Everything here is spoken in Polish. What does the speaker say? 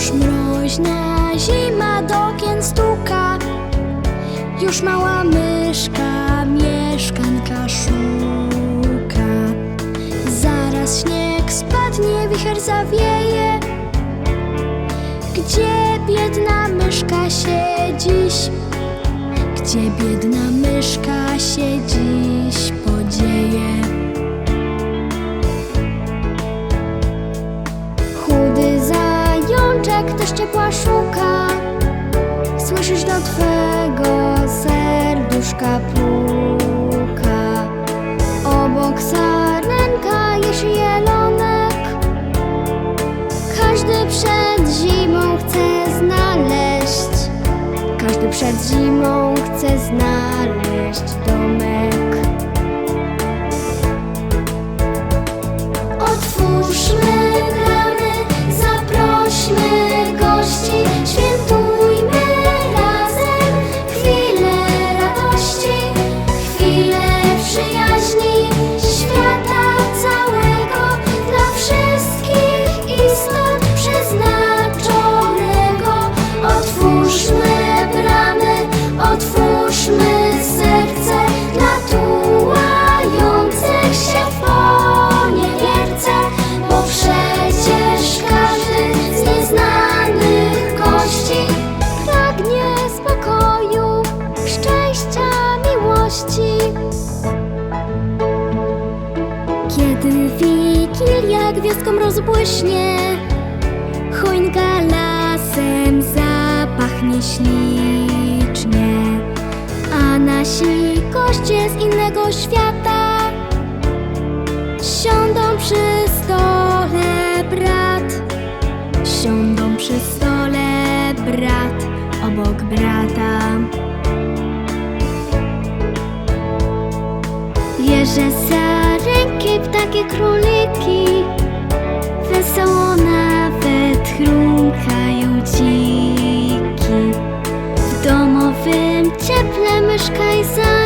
Już mroźna zima do okien stuka. Już mała myszka mieszkanka szuka. Zaraz śnieg spadnie, wicher zawieje. Gdzie biedna myszka się dziś Gdzie biedna myszka ciepła szuka Słyszysz do twego serduszka puka. Obok sarenka jeży jelonek. Każdy przed zimą chce znaleźć Każdy przed zimą chce znaleźć domek Kiedy Wigilia gwiazdką rozbłyśnie, choinka lasem zapachnie ślicznie, a nasi goście z innego świata siądą przy stole brat, siądą przy stole brat obok brata. Jeże króliki Wesoło nawet chrumkają dziki W domowym cieple myszka i za